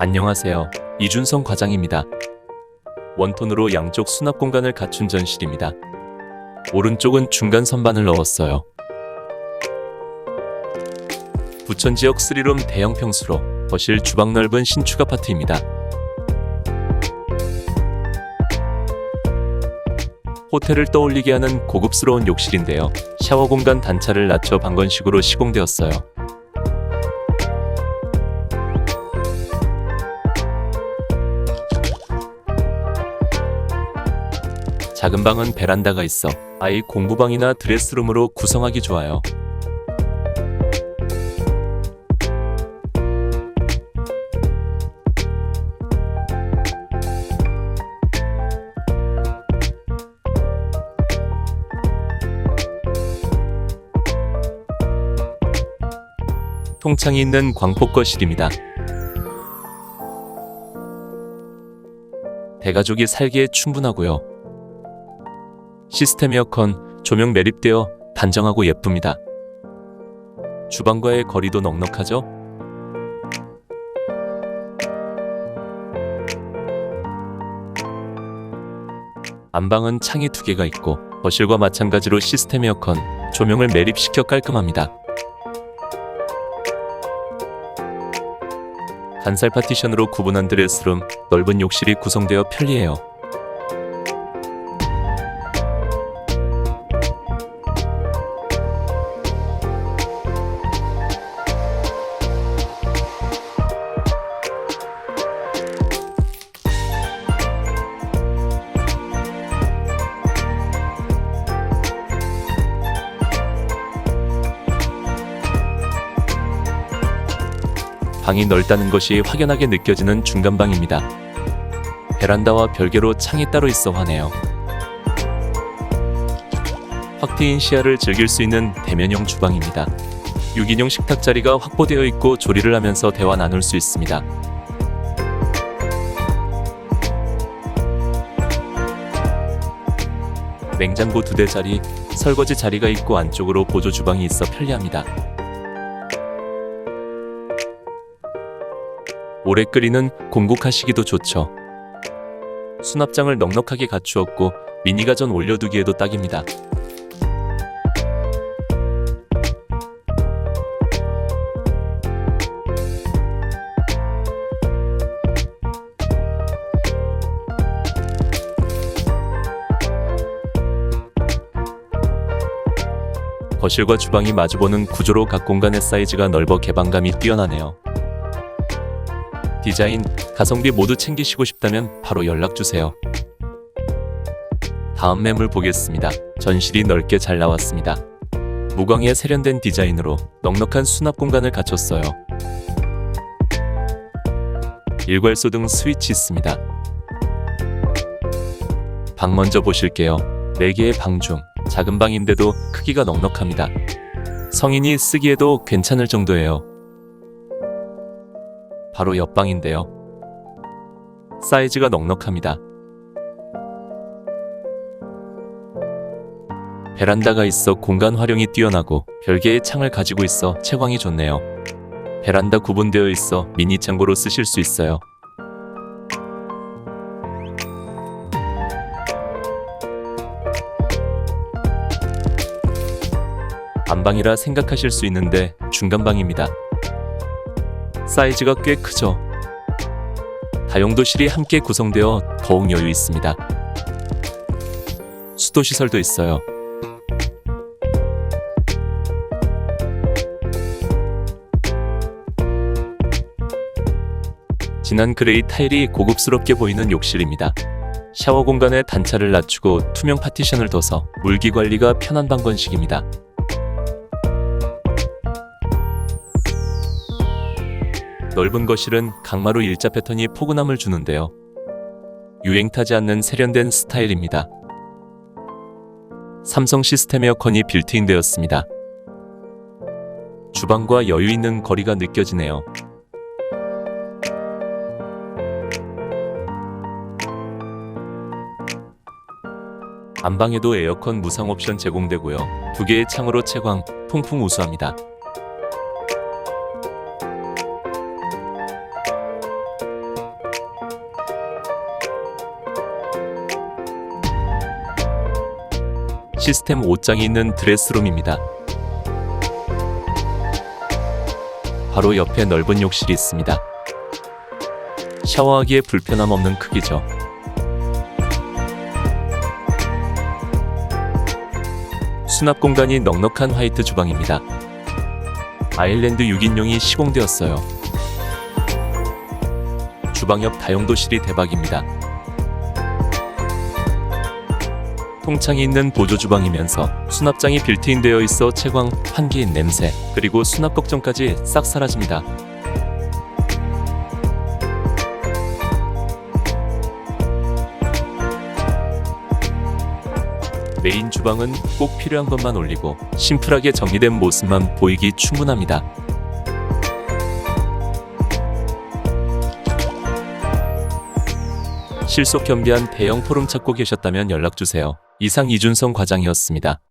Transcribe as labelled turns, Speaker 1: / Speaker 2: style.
Speaker 1: 안녕하세요. 이준성 과장입니다. 원톤으로 양쪽 수납 공간을 갖춘 전실입니다. 오른쪽은 중간 선반을 넣었어요. 부천 지역 3룸 대형 평수로 거실 주방 넓은 신축 아파트입니다. 호텔을 떠올리게 하는 고급스러운 욕실인데요. 샤워 공간 단차를 낮춰 방건식으로 시공되었어요. 작은 방은 베란다가 있어 아이 공부방이나 드레스룸으로 구성하기 좋아요. 통창이 있는 광폭 거실입니다. 대가족이 살기에 충분하고요. 시스템 에어컨, 조명 매립되어 단정하고 예쁩니다. 주방과의 거리도 넉넉하죠? 안방은 창이 두 개가 있고 거실과 마찬가지로 시스템 에어컨, 조명을 매립시켜 깔끔합니다. 간살 파티션으로 구분한 드레스룸, 넓은 욕실이 구성되어 편리해요. 방이 넓다는 것이 확연하게 느껴지는 중간방입니다. 베란다와 별개로 창이 따로 있어 환해요. 확 트인 시야를 즐길 수 있는 대면형 주방입니다. 6인용 식탁 자리가 확보되어 있고 조리를 하면서 대화 나눌 수 있습니다. 냉장고 두 대 자리, 설거지 자리가 있고 안쪽으로 보조 주방이 있어 편리합니다. 오래 끓이는 공국하시기도 좋죠. 수납장을 넉넉하게 갖추었고 미니가전 올려두기에도 딱입니다. 거실과 주방이 마주보는 구조로 각 공간의 사이즈가 넓어 개방감이 뛰어나네요. 디자인, 가성비 모두 챙기시고 싶다면 바로 연락 주세요. 다음 매물 보겠습니다. 전실이 넓게 잘 나왔습니다. 무광에 세련된 디자인으로 넉넉한 수납 공간을 갖췄어요. 일괄소 등 스위치 있습니다. 방 먼저 보실게요. 4개의 방 중 작은 방인데도 크기가 넉넉합니다. 성인이 쓰기에도 괜찮을 정도예요. 바로 옆방인데요. 사이즈가 넉넉합니다. 베란다가 있어 공간 활용이 뛰어나고 별개의 창을 가지고 있어 채광이 좋네요. 베란다 구분되어 있어 미니 창고로 쓰실 수 있어요. 안방이라 생각하실 수 있는데 중간방입니다. 사이즈가 꽤 크죠. 다용도실이 함께 구성되어 더욱 여유 있습니다. 수도 시설도 있어요. 진한 그레이 타일이 고급스럽게 보이는 욕실입니다. 샤워 공간의 단차를 낮추고 투명 파티션을 둬서 물기 관리가 편한 방건식입니다. 넓은 거실은 강마루 일자 패턴이 포근함을 주는데요. 유행 타지 않는 세련된 스타일입니다. 삼성 시스템 에어컨이 빌트인 되었습니다. 주방과 여유 있는 거리가 느껴지네요. 안방에도 에어컨 무상 옵션 제공되고요. 두 개의 창으로 채광, 통풍 우수합니다. 시스템 옷장이 있는 드레스룸입니다. 바로 옆에 넓은 욕실이 있습니다. 샤워하기에 불편함 없는 크기죠. 수납 공간이 넉넉한 화이트 주방입니다. 아일랜드 6인용이 시공되었어요. 주방 옆 다용도실이 대박입니다. 통창이 있는 보조 주방이면서 수납장이 빌트인 되어 있어 채광, 환기인 냄새, 그리고 수납 걱정까지 싹 사라집니다. 메인 주방은 꼭 필요한 것만 올리고 심플하게 정리된 모습만 보이기 충분합니다. 실속 겸비한 대형 포럼 찾고 계셨다면 연락 주세요. 이상 이준성 과장이었습니다.